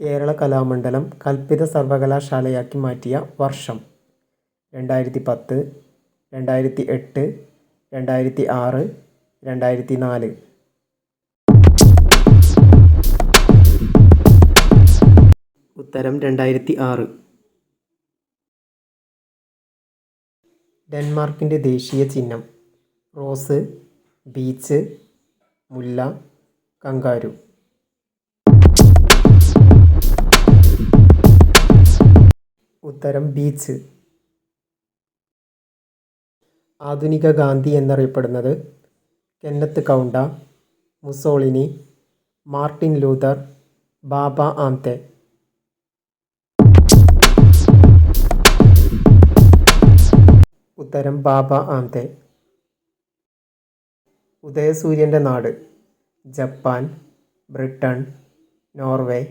കേരള കലാമണ്ഡലം കൽപ്പിത സർവകലാശാലയാക്കി മാറ്റിയ വർഷം. രണ്ടായിരത്തി പത്ത് രണ്ടായിരത്തി എട്ട് രണ്ടായിരത്തി ആറ് രണ്ടായിരത്തി നാല് ഉത്തരം രണ്ടായിരത്തി ആറ് ഡെൻമാർക്കിന്റെ ദേശീയ ചിഹ്നം. റോസ് ബീച്ച് മുല്ല കങ്കാരു. ഉത്തരം ബീച്ച്. ആധുനിക ഗാന്ധി എന്നറിയപ്പെടുന്നത് Kenneth Kaunda Mussolini Martin Luther Baba Amte. ഉത്തരം ബാബ ആംതെ. ഉദയസൂര്യന്റെ നാട് ജപ്പാൻ ബ്രിട്ടൺ നോർവേ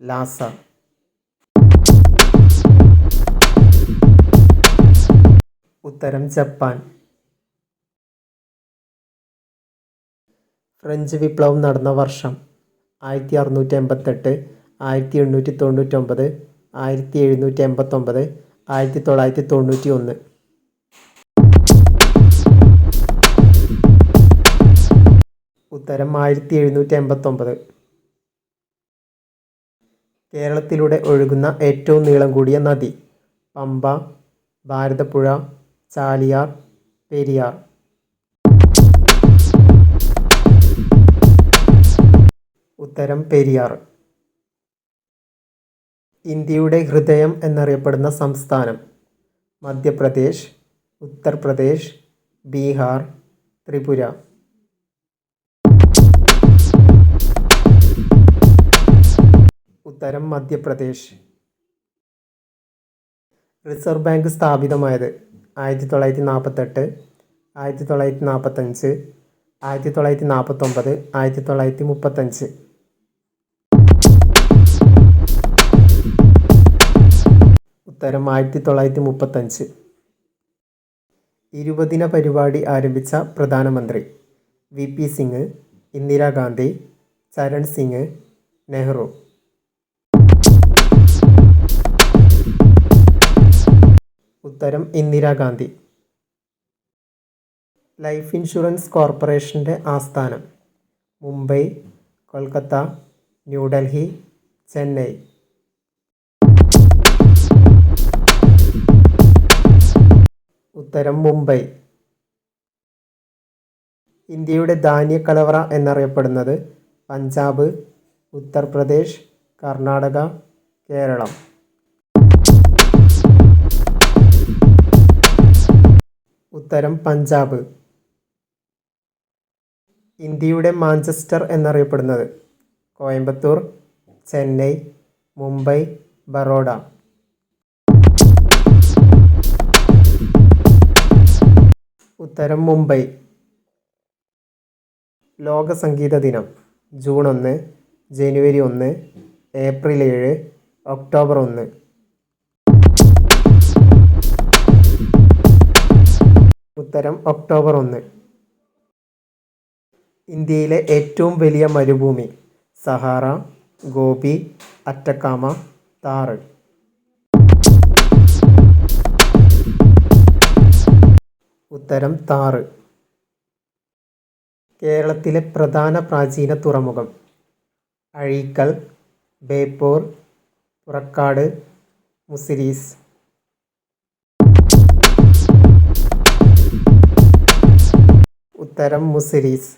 ലാസ. ഉത്തരം ജപ്പാൻ. ഫ്രഞ്ച് വിപ്ലവം നടന്ന വർഷം ആയിരത്തി അറുന്നൂറ്റി എൺപത്തെട്ട് ആയിരത്തി എണ്ണൂറ്റി തൊണ്ണൂറ്റൊമ്പത് ആയിരത്തി എഴുന്നൂറ്റി എൺപത്തൊമ്പത് ആയിരത്തി തൊള്ളായിരത്തി തൊണ്ണൂറ്റി ഒന്ന് ഉത്തരം ആയിരത്തി എഴുന്നൂറ്റി എൺപത്തൊമ്പത് കേരളത്തിലൂടെ ഒഴുകുന്ന ഏറ്റവും നീളം കൂടിയ നദി പമ്പ ഭാരതപ്പുഴ ചാലിയാർ പെരിയാർ. ഉത്തരം പെരിയാർ. ഇന്ത്യയുടെ ഹൃദയം എന്നറിയപ്പെടുന്ന സംസ്ഥാനം മധ്യപ്രദേശ് ഉത്തർപ്രദേശ് ബീഹാർ ത്രിപുര. ഉത്തരം മധ്യപ്രദേശ്. റിസർവ് ബാങ്ക് സ്ഥാപിതമായത് ആയിരത്തി തൊള്ളായിരത്തി നാൽപ്പത്തെട്ട് ആയിരത്തി തൊള്ളായിരത്തി നാൽപ്പത്തഞ്ച് ആയിരത്തി തൊള്ളായിരത്തി നാൽപ്പത്തൊമ്പത് ആയിരത്തി തൊള്ളായിരത്തി മുപ്പത്തഞ്ച് ഉത്തരം ആയിരത്തി തൊള്ളായിരത്തി മുപ്പത്തഞ്ച് ഇരുപതിന പരിപാടി ആരംഭിച്ച പ്രധാനമന്ത്രി വി പി സിംഗ് ഇന്ദിരാഗാന്ധി ചരൺ സിംഗ് നെഹ്റു. ഉത്തരം ഇന്ദിരാഗാന്ധി ലൈഫ് ഇൻഷുറൻസ് കോർപ്പറേഷന്റെ ആസ്ഥാനം മുംബൈ കൊൽക്കത്ത ന്യൂഡൽഹി ചെന്നൈ. ഉത്തരം മുംബൈ. ഇന്ത്യയുടെ ധാന്യ കലവറ എന്നറിയപ്പെടുന്നത് പഞ്ചാബ് ഉത്തർപ്രദേശ് കർണാടക കേരളം. ഉത്തരം പഞ്ചാബ്. ഇന്ത്യയുടെ മാഞ്ചസ്റ്റർ എന്നറിയപ്പെടുന്നത് കോയമ്പത്തൂർ ചെന്നൈ മുംബൈ ബറോഡ. ഉത്തരം മുംബൈ. ലോക സംഗീത ദിനം ജൂൺ ഒന്ന് ജനുവരി ഒന്ന് ഏപ്രിൽ ഏഴ് ഒക്ടോബർ ഒന്ന്. ഉത്തരം ഒക്ടോബർ ഒന്ന്. ഇന്ത്യയിലെ ഏറ്റവും വലിയ മരുഭൂമി സഹാറ ഗോപി അറ്റക്കാമ താറ്. ഉത്തരം താറ്. കേരളത്തിലെ പ്രധാന പ്രാചീന തുറമുഖം. അഴീക്കൽ ബേപ്പൂർ പുറക്കാട് മുസിരീസ്. ഉത്തരം മുസിരീസ്.